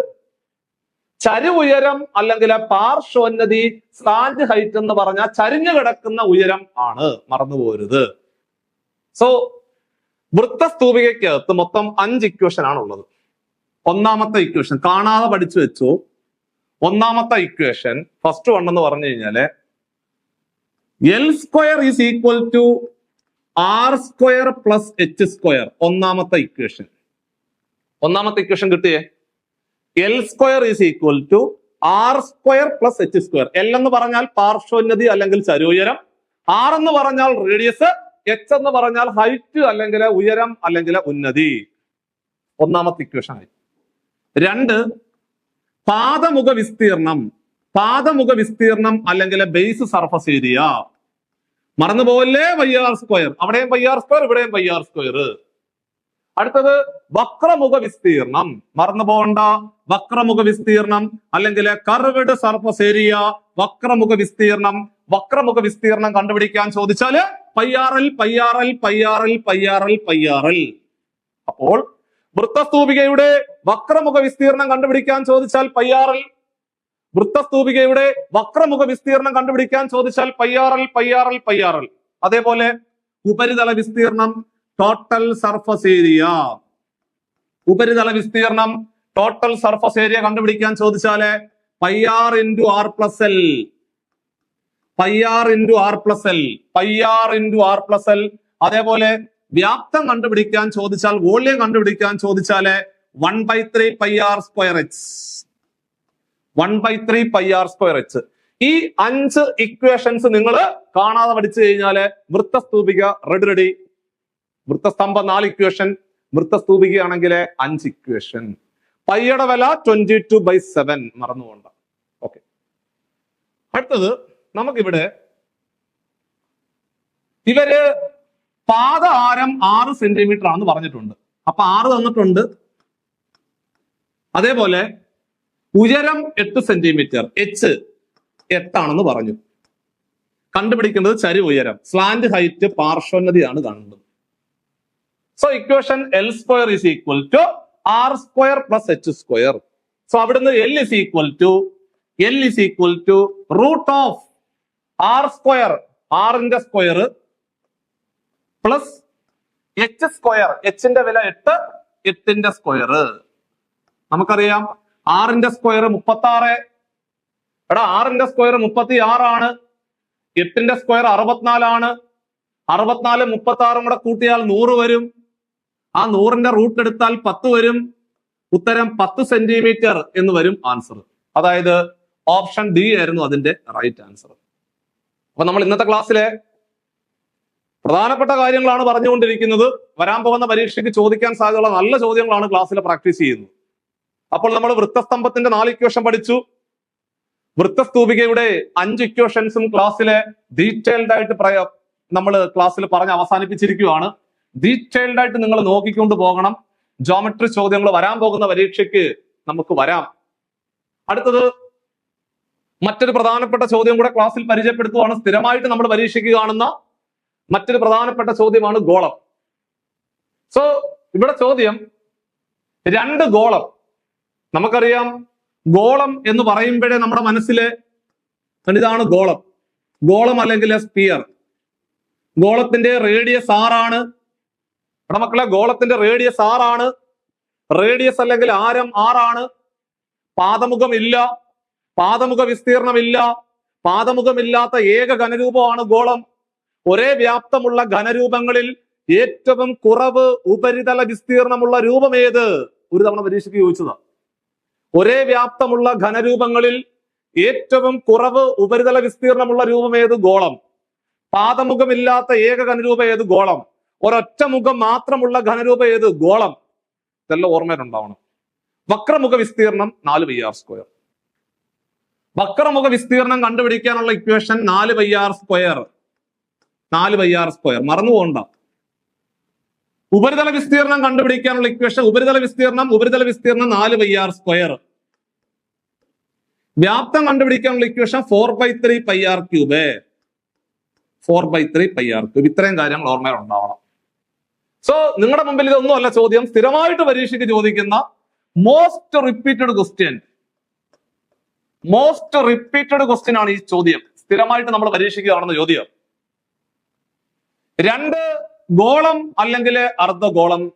ചരി ഉയരം അല്ലെങ്കിൽ പാർശ്വോന്നതി സ്ലാന്റ് ഹൈറ്റ് എന്ന് പറഞ്ഞാൽ ചരിഞ്ഞു കിടക്കുന്ന ഉയരം ആണ് മറന്നുപോരുത്. സോ വൃത്തസ്തൂപികയ്ക്കകത്ത് മൊത്തം അഞ്ച് ഇക്വേഷൻ ആണ് ഉള്ളത്. ഒന്നാമത്തെ ഇക്വേഷൻ കാണാതെ പഠിച്ചു വെച്ചു. ഒന്നാമത്തെ ഇക്വേഷൻ ഫസ്റ്റ് വൺ എന്ന് പറഞ്ഞു കഴിഞ്ഞാൽ L square is equal to R square plus H square. ഒന്നാമത്തെ ഇക്വേഷൻ. ഒന്നാമത്തെ ഇക്വേഷൻ കിട്ടിയേ? L square is equal to R square plus H square. L എന്ന് പറഞ്ഞാൽ പാർശ്വോന്നതി അല്ലെങ്കിൽ ചരുയരം ആർ എന്ന് പറഞ്ഞാൽ റേഡിയസ്. എച്ച് എന്ന് പറഞ്ഞാൽ ഹൈറ്റ് അല്ലെങ്കിൽ ഉയരം അല്ലെങ്കിൽ ഉന്നതി. ഒന്നാമത്തെ ഇക്വേഷൻ ആയി. രണ്ട് പാദമുഖ വിസ്തീർണം പാദമുഖ വിസ്തീർണം അല്ലെങ്കിൽ ബേസ് സർഫസ് ഏരിയ. മറന്നുപോലെ വൈ ആർ സ്ക്വയർ? അവിടെയും വൈ ആർ സ്ക്വയർ ഇവിടെയും വൈ ആർ സ്ക്വയർ. അടുത്തത് വക്രമുഖ വിസ്തീർണം. മറന്നു പോകണ്ട വക്രമുഖ വിസ്തീർണം അല്ലെങ്കിൽ കർവ്ഡ് സർഫസ് ഏരിയ വക്രമുഖ വിസ്തീർണം. വക്രമുഖ വിസ്തീർണം കണ്ടുപിടിക്കാൻ ചോദിച്ചാൽ പയ്യാറൽ പയ്യാറൽ പയ്യാറൽ പയ്യാറൽ പയ്യാറൽ. അപ്പോൾ വൃത്തസ്തൂപികയുടെ വക്രമുഖ വിസ്തീർണം കണ്ടുപിടിക്കാൻ ചോദിച്ചാൽ പയ്യാറൽ വൃത്തസ്തൂപികയുടെ വക്രമുഖ വിസ്തീർണം കണ്ടുപിടിക്കാൻ ചോദിച്ചാൽ പയ്യാറൽ പയ്യാറൽ പയ്യാറൽ. അതേപോലെ ഉപരിതല വിസ്തീർണം ടോട്ടൽ സർഫസ് ഏരിയ ഉപരിതല വിസ്തീർണം ടോട്ടൽ സർഫസ് ഏരിയ കണ്ടുപിടിക്കാൻ ചോദിച്ചാൽ pi R into R plus L pi R into R plus L pi R into R plus L അതേപോലെ വ്യാപ്തം കണ്ടുപിടിക്കാൻ ചോദിച്ചാൽ വോളിയം കണ്ടുപിടിക്കാൻ ചോദിച്ചാൽ one by three pi R square H one by three pi R square H ഈ അഞ്ച് equations നിങ്ങൾ കാണാതെ പഠിച്ചു കഴിഞ്ഞാൽ വൃത്തസ്തൂപിക റെഡി റെഡി വൃത്തസ്തംഭം നാല് ഇക്വേഷൻ വൃത്തസ്തൂപികയാണെങ്കിൽ അഞ്ച് ഇക്വേഷൻ പയ്യുടെ വില ട്വന്റി ടു ബൈ സെവൻ മറന്നുകൊണ്ട ഓക്കെ അടുത്തത് നമുക്കിവിടെ ഇവർ പാത ആരം ആറ് സെന്റിമീറ്റർ ആണെന്ന് പറഞ്ഞിട്ടുണ്ട്. അപ്പൊ ആറ് തന്നിട്ടുണ്ട്. അതേപോലെ ഉയരം എട്ട് സെന്റിമീറ്റർ എച്ച് എട്ടാണെന്ന് പറഞ്ഞു. കണ്ടുപിടിക്കേണ്ടത് ചരി ഉയരം സ്ലാന്റ് ഹൈറ്റ് പാർശ്വന്നതിയാണ് കാണുന്നത്. So equation L square is equal to R square plus H square so അവിടുന്ന് L is equal to L is equal to root of R square ആറിന്റെ സ്ക്വയർ പ്ലസ് എച്ച് സ്ക്വയർ എച്ചിന്റെ വില എട്ട് എട്ടിന്റെ square നമുക്കറിയാം ആറിന്റെ സ്ക്വയർ മുപ്പത്തി ആറ് എടാ ആറിന്റെ സ്ക്വയർ മുപ്പത്തി ആറാണ് എട്ടിന്റെ സ്ക്വയർ അറുപത്തിനാലാണ്. അറുപത്തിനാല് മുപ്പത്തി ആറും കൂടെ കൂട്ടിയാൽ നൂറ് വരും. ആ നൂറിന്റെ റൂട്ട് എടുത്താൽ പത്ത് വരും. ഉത്തരം പത്ത് സെന്റിമീറ്റർ എന്ന് വരും ആൻസർ. അതായത് ഓപ്ഷൻ ഡി ആയിരുന്നു അതിന്റെ റൈറ്റ് ആൻസർ. അപ്പൊ നമ്മൾ ഇന്നത്തെ ക്ലാസ്സിലെ പ്രധാനപ്പെട്ട കാര്യങ്ങളാണ് പറഞ്ഞുകൊണ്ടിരിക്കുന്നത്. വരാൻ പോകുന്ന പരീക്ഷയ്ക്ക് ചോദിക്കാൻ സാധ്യതയുള്ള നല്ല ചോദ്യങ്ങളാണ് ക്ലാസ്സിൽ പ്രാക്ടീസ് ചെയ്യുന്നത്. അപ്പോൾ നമ്മൾ വൃത്തസ്തംഭത്തിന്റെ നാല് ഇക്വേഷൻ പഠിച്ചു. വൃത്തസ്തൂപികയുടെ അഞ്ച് ഇക്വേഷൻസും ക്ലാസ്സിലെ ഡീറ്റെയിൽഡ് ആയിട്ട് നമ്മൾ ക്ലാസ്സിൽ പറഞ്ഞ് അവസാനിപ്പിച്ചിരിക്കുകയാണ്. ഡീറ്റെയിൽഡ് ആയിട്ട് നിങ്ങൾ നോക്കിക്കൊണ്ട് പോകണം. ജോമെട്രി ചോദ്യങ്ങൾ വരാൻ പോകുന്ന പരീക്ഷയ്ക്ക് നമുക്ക് വരാം. അടുത്തത് മറ്റൊരു പ്രധാനപ്പെട്ട ചോദ്യം കൂടെ ക്ലാസ്സിൽ പരിചയപ്പെടുത്തുവാണ്. സ്ഥിരമായിട്ട് നമ്മൾ പരീക്ഷയ്ക്ക് കാണുന്ന മറ്റൊരു പ്രധാനപ്പെട്ട ചോദ്യമാണ് ഗോളം. സോ ഇവിടെ ചോദ്യം രണ്ട് ഗോളം നമുക്കറിയാം ഗോളം എന്ന് പറയുമ്പോഴേ നമ്മുടെ മനസ്സിലെ ഇതാണ് ഗോളം. ഗോളം അല്ലെങ്കിൽ സ്പിയർ ഗോളത്തിന്റെ റേഡിയസ് ആറാണ് ഇവിടെ മക്കളെ ഗോളത്തിന്റെ റേഡിയസ് ആറാണ് റേഡിയസ് അല്ലെങ്കിൽ ആരം ആറാണ് പാദമുഖം ഇല്ല. പാദമുഖ വിസ്തീർണമില്ല പാദമുഖമില്ലാത്ത ഏക ഘനരൂപമാണ് ഗോളം. ഒരേ വ്യാപ്തമുള്ള ഘനരൂപങ്ങളിൽ ഏറ്റവും കുറവ് ഉപരിതല വിസ്തീർണമുള്ള രൂപം ഏത്? ഒരു തവണ പരീക്ഷയ്ക്ക് ചോദിച്ചതാ. ഒരേ വ്യാപ്തമുള്ള ഘനരൂപങ്ങളിൽ ഏറ്റവും കുറവ് ഉപരിതല വിസ്തീർണമുള്ള രൂപം ഏത്? ഗോളം. പാദമുഖമില്ലാത്ത ഏക ഘനരൂപം ഏത്? ഗോളം. ഒരൊറ്റ മുഖം മാത്രമുള്ള ഘനരൂപം ഏത്? ഗോളം. ഇതെല്ലാം ഓർമ്മയിലുണ്ടാവണം. വക്രമുഖ വിസ്തീർണം നാല് പൈ ആർ സ്ക്വയർ വക്രമുഖ വിസ്തീർണം കണ്ടുപിടിക്കാനുള്ള ഇക്വേഷൻ നാല് പൈ ആർ സ്ക്വയർ നാല് പൈ ആർ സ്ക്വയർ മറന്നു പോകണ്ട ഉപരിതല വിസ്തീർണം കണ്ടുപിടിക്കാനുള്ള ഇക്വേഷൻ ഉപരിതല വിസ്തീർണം ഉപരിതല വിസ്തീർണം നാല് പൈ ആർ സ്ക്വയർ വ്യാപ്തം കണ്ടുപിടിക്കാനുള്ള equation four by three pi R cube four by three pi R cube ഇത്രയും കാര്യങ്ങൾ ഓർമ്മയിൽ ഉണ്ടാവണം സോ നിങ്ങളുടെ മുമ്പിൽ ഇതൊന്നും അല്ല ചോദ്യം. സ്ഥിരമായിട്ട് പരീക്ഷയ്ക്ക് ചോദിക്കുന്ന most repeated question most repeated question ആണ് ഈ ചോദ്യം. സ്ഥിരമായിട്ട് നമ്മൾ പരീക്ഷയ്ക്ക് കാണുന്ന ചോദ്യം. രണ്ട് ഗോളം അല്ലെങ്കിൽ അർദ്ധഗോളം.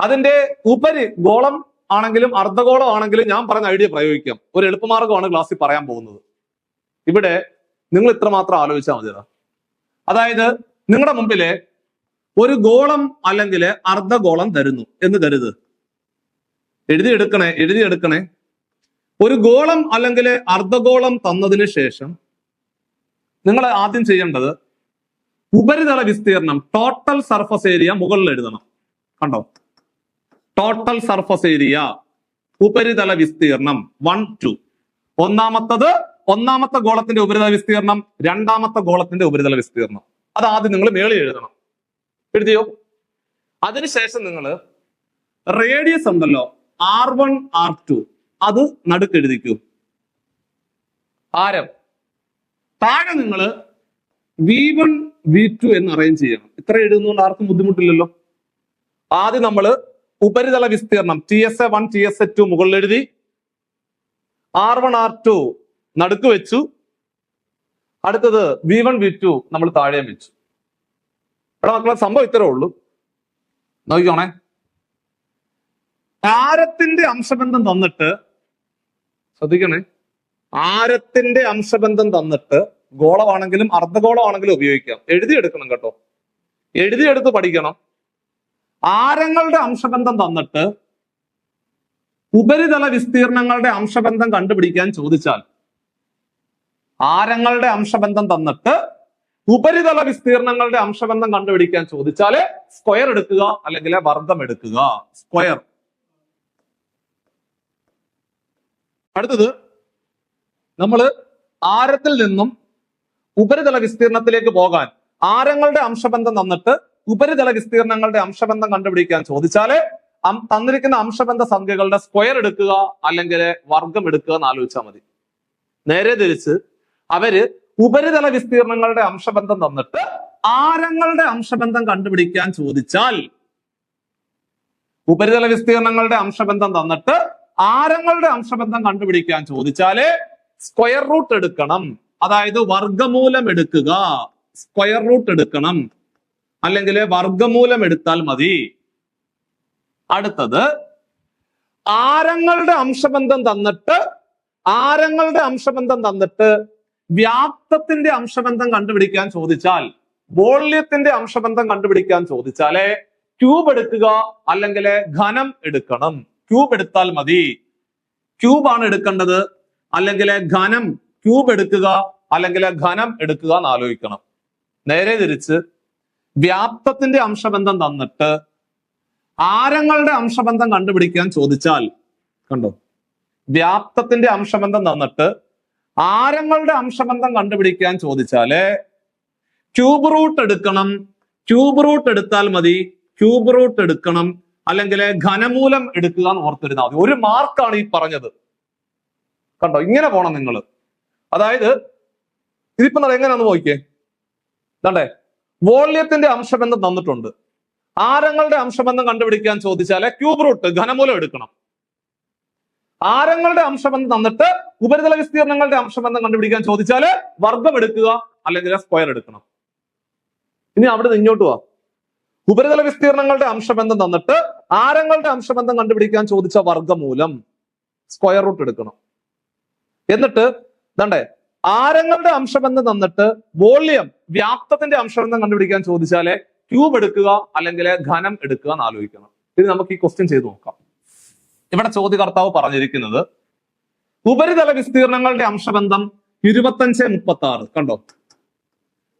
അതിന്റെ ഉപരി ഗോളം ആണെങ്കിലും അർദ്ധഗോളം ആണെങ്കിലും ഞാൻ പറഞ്ഞ ഐഡിയ പ്രയോഗിക്കാം. ഒരു എളുപ്പമാർഗമാണ് ക്ലാസ്സിൽ പറയാൻ പോകുന്നത്. ഇവിടെ നിങ്ങൾ ഇത്രമാത്രം ആലോചിച്ചാൽ മതി അതായത് നിങ്ങളുടെ മുമ്പിൽ ഒരു ഗോളം അല്ലെങ്കിൽ അർദ്ധഗോളം തരുന്നു. എന്ന് കരുത് എഴുതിയെടുക്കണേ എഴുതിയെടുക്കണേ ഒരു ഗോളം അല്ലെങ്കിൽ അർദ്ധഗോളം തന്നതിന് ശേഷം നിങ്ങൾ ആദ്യം ചെയ്യേണ്ടത് ഉപരിതല വിസ്തീർണം ടോട്ടൽ സർഫസ് ഏരിയ മുകളിൽ എഴുതണം. കണ്ടോ? ടോട്ടൽ സർഫസ് ഏരിയ ഉപരിതല വിസ്തീർണം വൺ ടു ഒന്നാമത്തത് ഒന്നാമത്തെ ഗോളത്തിന്റെ ഉപരിതല വിസ്തീർണം രണ്ടാമത്തെ ഗോളത്തിന്റെ ഉപരിതല വിസ്തീർണം അത് ആദ്യം നിങ്ങൾ മേളിൽ എഴുതണം. എഴുതിയോ? അതിനുശേഷം നിങ്ങൾ റേഡിയസ് ഉണ്ടല്ലോ ആർ വൺ ആർ ടു അത് നടുക്ക് എഴുതിക്കൂ. ആരം? താഴെ നിങ്ങൾ വി വൺ വി ടു എന്ന് അറേഞ്ച് ചെയ്യണം. ഇത്ര എഴുതുന്നതുകൊണ്ട് ആർക്കും ബുദ്ധിമുട്ടില്ലല്ലോ? ആദ്യം നമ്മൾ ഉപരിതല വിസ്തീർണം T S A one T S A two മുകളിൽ എഴുതി ആർ വൺ ആർ ടു നടുക്ക് വെച്ചു. അടുത്തത് വി വൺ വി ടു നമ്മൾ താഴെയും വെച്ചു. ഇവിടെ മക്കളെ സംഭവം ഇത്രേ ഉള്ളൂ. നോക്കിക്കോണേ. ആരത്തിന്റെ അംശബന്ധം തന്നിട്ട് ശ്രദ്ധിക്കണേ. ആരത്തിന്റെ അംശബന്ധം തന്നിട്ട് ഗോളമാണെങ്കിലും അർദ്ധഗോളമാണെങ്കിലും ഉപയോഗിക്കാം. എഴുതിയെടുക്കണം കേട്ടോ. എഴുതിയെടുത്ത് പഠിക്കണം. ആരങ്ങളുടെ അംശബന്ധം തന്നിട്ട് ഉപരിതല വിസ്തീർണങ്ങളുടെ അംശബന്ധം കണ്ടുപിടിക്കാൻ ചോദിച്ചാൽ ആരങ്ങളുടെ അംശബന്ധം തന്നിട്ട് ഉപരിതല വിസ്തീർണങ്ങളുടെ അംശബന്ധം കണ്ടുപിടിക്കാൻ ചോദിച്ചാൽ സ്ക്വയർ എടുക്കുക അല്ലെങ്കിൽ വർഗം എടുക്കുക. സ്ക്വയർ. അടുത്തത് നമ്മൾ ആരത്തിൽ നിന്നും ഉപരിതല വിസ്തീർണത്തിലേക്ക് പോകാൻ ആരങ്ങളുടെ അംശബന്ധം തന്നിട്ട് ഉപരിതല വിസ്തീർണങ്ങളുടെ അംശബന്ധം കണ്ടുപിടിക്കാൻ ചോദിച്ചാൽ തന്നിരിക്കുന്ന അംശബന്ധ സംഖ്യകളുടെ സ്ക്വയർ എടുക്കുക അല്ലെങ്കിൽ വർഗം എടുക്കുക എന്ന് ആലോചിച്ചാൽ മതി. നേരെ തിരിച്ച് അവർ ഉപരിതല വിസ്തീർണങ്ങളുടെ അംശബന്ധം തന്നിട്ട് ആരങ്ങളുടെ അംശബന്ധം കണ്ടുപിടിക്കാൻ ചോദിച്ചാൽ ഉപരിതല വിസ്തീർണങ്ങളുടെ അംശബന്ധം തന്നിട്ട് ആരങ്ങളുടെ അംശബന്ധം കണ്ടുപിടിക്കാൻ ചോദിച്ചാൽ സ്ക്വയർ റൂട്ട് എടുക്കണം. അതായത് വർഗമൂലം എടുക്കുക. സ്ക്വയർ റൂട്ട് എടുക്കണം. അല്ലെങ്കിൽ വർഗമൂലം എടുത്താൽ മതി. അടുത്തത് ആരങ്ങളുടെ അംശബന്ധം തന്നിട്ട് ആരങ്ങളുടെ അംശബന്ധം തന്നിട്ട് വ്യാപ്തത്തിന്റെ അംശബന്ധം കണ്ടുപിടിക്കാൻ ചോദിച്ചാൽ വോള്യത്തിന്റെ അംശബന്ധം കണ്ടുപിടിക്കാൻ ചോദിച്ചാലേ ക്യൂബ് എടുക്കുക അല്ലെങ്കിൽ ഘനം എടുക്കണം. ക്യൂബ് എടുത്താൽ മതി. ക്യൂബാണ് എടുക്കേണ്ടത്. അല്ലെങ്കിൽ ഘനം ക്യൂബ് എടുക്കുക അല്ലെങ്കിൽ ഘനം എടുക്കുക എന്ന് ആലോചിക്കണം. നേരെ തിരിച്ച് വ്യാപ്തത്തിന്റെ അംശബന്ധം തന്നിട്ട് ആരങ്ങളുടെ അംശബന്ധം കണ്ടുപിടിക്കാൻ ചോദിച്ചാൽ കണ്ടോ? വ്യാപ്തത്തിന്റെ അംശബന്ധം തന്നിട്ട് ആരങ്ങളുടെ അംശബന്ധം കണ്ടുപിടിക്കാൻ ചോദിച്ചാൽ ക്യൂബ് റൂട്ട് എടുക്കണം. ക്യൂബ് റൂട്ട് എടുത്താൽ മതി. ക്യൂബ് റൂട്ട് എടുക്കണം. അല്ലെങ്കിൽ ഘനമൂലം എടുക്കുക എന്ന് ഓർത്തിരുന്നാൽ മതി. ഒരു മാർക്കാണ് ഈ പറഞ്ഞത്. കണ്ടോ? ഇങ്ങനെ പോണം നിങ്ങൾ. അതായത് ഇതിപ്പോ നമ്മൾ എങ്ങനെയാന്ന് നോക്കിയേ കണ്ടേ? വോള്യത്തിന്റെ അംശബന്ധം തന്നിട്ടുണ്ട്. ആരങ്ങളുടെ അംശബന്ധം കണ്ടുപിടിക്കാൻ ചോദിച്ചാൽ ക്യൂബ് റൂട്ട് ഘനമൂലം എടുക്കണം. ആരങ്ങളുടെ അംശബന്ധം തന്നിട്ട് ഉപരിതല വിസ്തീർണങ്ങളുടെ അംശബന്ധം കണ്ടുപിടിക്കാൻ ചോദിച്ചാൽ വർഗം എടുക്കുക അല്ലെങ്കിൽ സ്ക്വയർ എടുക്കണം. ഇനി അവിടെ ഇങ്ങോട്ട് വാ. ഉപരിതല വിസ്തീർണങ്ങളുടെ അംശബന്ധം തന്നിട്ട് ആരങ്ങളുടെ അംശബന്ധം കണ്ടുപിടിക്കാൻ ചോദിച്ച വർഗമൂലം സ്ക്വയർ റൂട്ട് എടുക്കണം. എന്നിട്ട് ദണ്ടേ ആരങ്ങളുടെ അംശബന്ധം തന്നിട്ട് വോളിയം വ്യാപ്തത്തിന്റെ അംശബന്ധം കണ്ടുപിടിക്കാൻ ചോദിച്ചാൽ ക്യൂബ് എടുക്കുക അല്ലെങ്കിൽ ഘനം എടുക്കുക എന്ന് ആലോചിക്കണം. ഇത് നമുക്ക് ഈ ക്വസ്റ്റ്യൻ ചെയ്ത് നോക്കാം. ഇവിടെ ചോദ്യകർത്താവ് പറഞ്ഞിരിക്കുന്നത് ഉപരിതല വിസ്തീർണങ്ങളുടെ അംശബന്ധം ഇരുപത്തഞ്ച് മുപ്പത്തി ആറ് കണ്ടോ?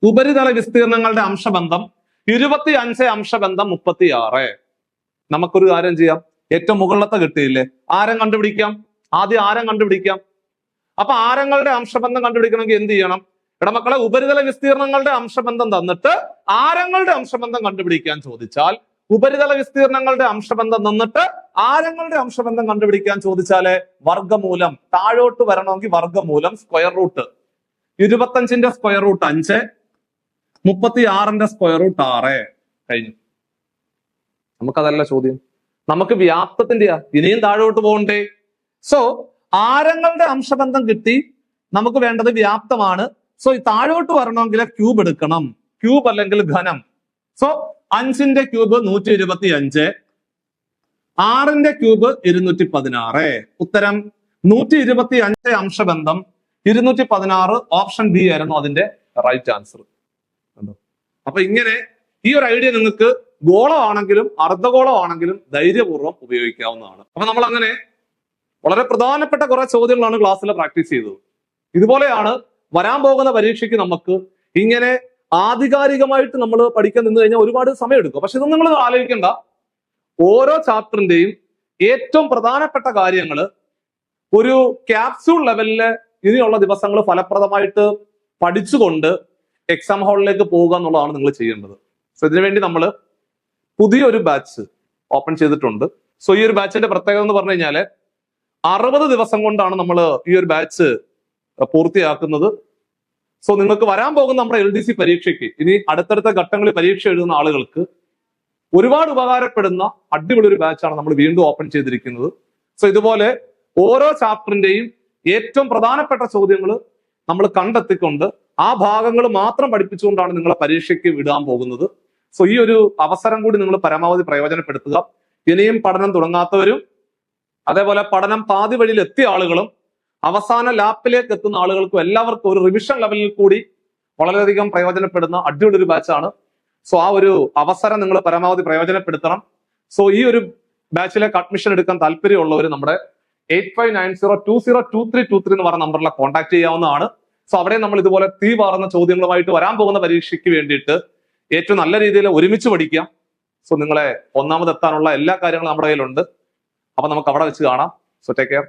ഉപരിതല വിസ്തീർണങ്ങളുടെ അംശബന്ധം ഇരുപത്തി അഞ്ച് അംശബന്ധം മുപ്പത്തി ആറ് നമുക്കൊരു കാര്യം ചെയ്യാം. ഏറ്റവും മുകളിലത്തെ കിട്ടിയില്ലേ? ആരം കണ്ടുപിടിക്കാം? ആദ്യം ആരം കണ്ടുപിടിക്കാം. അപ്പൊ ആരങ്ങളുടെ അംശബന്ധം കണ്ടുപിടിക്കണമെങ്കിൽ എന്ത് ചെയ്യണം? ഇടമക്കളെ ഉപരിതല വിസ്തീർണങ്ങളുടെ അംശബന്ധം തന്നിട്ട് ആരങ്ങളുടെ അംശബന്ധം കണ്ടുപിടിക്കാൻ ചോദിച്ചാൽ ഉപരിതല വിസ്തീർണങ്ങളുടെ അംശബന്ധം നിന്നിട്ട് ആരങ്ങളുടെ അംശബന്ധം കണ്ടുപിടിക്കാൻ ചോദിച്ചാൽ വർഗമൂലം താഴോട്ട് വരണമെങ്കിൽ വർഗമൂലം സ്ക്വയർ റൂട്ട് ഇരുപത്തഞ്ചിന്റെ സ്ക്വയർ റൂട്ട് അഞ്ച് മുപ്പത്തി ആറിന്റെ സ്ക്വയർ റൂട്ട് ആറ്. കഴിഞ്ഞു. നമുക്കതല്ല ചോദ്യം. നമുക്ക് വ്യാപ്തത്തിന്റെയാ. ഇനിയും താഴോട്ട് പോകണ്ടേ? സോ ആരങ്ങളുടെ അംശബന്ധം കിട്ടി നമുക്ക് വേണ്ടത് വ്യാപ്തമാണ്. സോ ഈ താഴോട്ട് വരണമെങ്കിൽ ക്യൂബ് എടുക്കണം. ക്യൂബ് അല്ലെങ്കിൽ ഘനം. സോ അഞ്ചിന്റെ ക്യൂബ് നൂറ്റി ഇരുപത്തി അഞ്ച് ആറിന്റെ ക്യൂബ് ഇരുന്നൂറ്റി പതിനാറ് ഉത്തരം നൂറ്റി ഇരുപത്തി അഞ്ച് അംശബന്ധം ഇരുന്നൂറ്റി പതിനാറ് ഓപ്ഷൻ ബി ആയിരുന്നു അതിന്റെ റൈറ്റ് ആൻസർ അപ്പൊ ഇങ്ങനെ ഈ ഒരു ഐഡിയ നിങ്ങൾക്ക് ഗോളമാണെങ്കിലും അർദ്ധഗോളമാണെങ്കിലും ധൈര്യപൂർവം ഉപയോഗിക്കാവുന്നതാണ്. അപ്പൊ നമ്മൾ അങ്ങനെ വളരെ പ്രധാനപ്പെട്ട കുറെ ചോദ്യങ്ങളാണ് ക്ലാസ്സിൽ പ്രാക്ടീസ് ചെയ്തത്. ഇതുപോലെയാണ് വരാൻ പോകുന്ന പരീക്ഷയ്ക്ക് നമുക്ക് ഇങ്ങനെ ആധികാരികമായിട്ട് നമ്മൾ പഠിക്കാൻ നിന്ന് കഴിഞ്ഞാൽ ഒരുപാട് സമയം എടുക്കും പക്ഷെ ഇതൊന്നും നിങ്ങൾ ആലോചിക്കേണ്ട. ഓരോ ചാപ്റ്ററിന്റെയും ഏറ്റവും പ്രധാനപ്പെട്ട കാര്യങ്ങൾ ഒരു ക്യാപ്സ്യൂൾ ലെവലിൽ ഇനിയുള്ള ദിവസങ്ങൾ ഫലപ്രദമായിട്ട് പഠിച്ചുകൊണ്ട് എക്സാം ഹാളിലേക്ക് പോവുക എന്നുള്ളതാണ് നിങ്ങൾ ചെയ്യേണ്ടത്. സോ ഇതിനുവേണ്ടി നമ്മൾ പുതിയൊരു ബാച്ച് ഓപ്പൺ ചെയ്തിട്ടുണ്ട്. സോ ഈ ഒരു ബാച്ചിന്റെ പ്രത്യേകത എന്ന് പറഞ്ഞു കഴിഞ്ഞാൽ അറുപത് ദിവസം കൊണ്ടാണ് നമ്മൾ ഈ ഒരു ബാച്ച് പൂർത്തിയാക്കുന്നത്. സോ നിങ്ങൾക്ക് വരാൻ പോകുന്ന നമ്മുടെ എൽ ഡി സി പരീക്ഷയ്ക്ക് ഇനി അടുത്തടുത്ത ഘട്ടങ്ങളിൽ പരീക്ഷ എഴുതുന്ന ആളുകൾക്ക് ഒരുപാട് ഉപകാരപ്പെടുന്ന അടിപൊളി ഒരു ബാച്ചാണ് നമ്മൾ വീണ്ടും ഓപ്പൺ ചെയ്തിരിക്കുന്നത്. സോ ഇതുപോലെ ഓരോ ചാപ്റ്ററിന്റെയും ഏറ്റവും പ്രധാനപ്പെട്ട ചോദ്യങ്ങൾ നമ്മൾ കണ്ടെത്തിക്കൊണ്ട് ആ ഭാഗങ്ങൾ മാത്രം പഠിപ്പിച്ചുകൊണ്ടാണ് നിങ്ങളെ പരീക്ഷയ്ക്ക് വിടാൻ പോകുന്നത്. സോ ഈ ഒരു അവസരം കൂടി നിങ്ങൾ പരമാവധി പ്രയോജനപ്പെടുത്തുക. ഇനിയും പഠനം തുടങ്ങാത്തവരും അതേപോലെ പഠനം പാതി വഴിയിൽ എത്തിയ ആളുകളും അവസാന ലാപ്പിലേക്ക് എത്തുന്ന ആളുകൾക്കും എല്ലാവർക്കും ഒരു റിവിഷൻ ലെവലിൽ കൂടി വളരെയധികം പ്രയോജനപ്പെടുന്ന അടിപൊളി ഒരു ബാച്ചാണ് സോ ആ ഒരു അവസരം നിങ്ങൾ പരമാവധി പ്രയോജനപ്പെടുത്തണം. സോ ഈ ഒരു ബാച്ചിലേക്ക് അഡ്മിഷൻ എടുക്കാൻ താല്പര്യമുള്ളവർ നമ്മുടെ എയ്റ്റ് ഫൈവ് നയൻ എന്ന് പറഞ്ഞ നമ്പറിലെ കോൺടാക്ട് ചെയ്യാവുന്നതാണ്. സോ അവിടെ നമ്മൾ ഇതുപോലെ തീ പാറുന്ന ചോദ്യങ്ങളുമായിട്ട് വരാൻ പോകുന്ന പരീക്ഷയ്ക്ക് വേണ്ടിയിട്ട് ഏറ്റവും നല്ല രീതിയിൽ ഒരുമിച്ച് പഠിക്കാം. സോ നിങ്ങളെ ഒന്നാമതെത്താനുള്ള എല്ലാ കാര്യങ്ങളും നമ്മുടെ കയ്യിലുണ്ട്. അപ്പൊ നമുക്ക് അവിടെ വെച്ച് കാണാം. So take care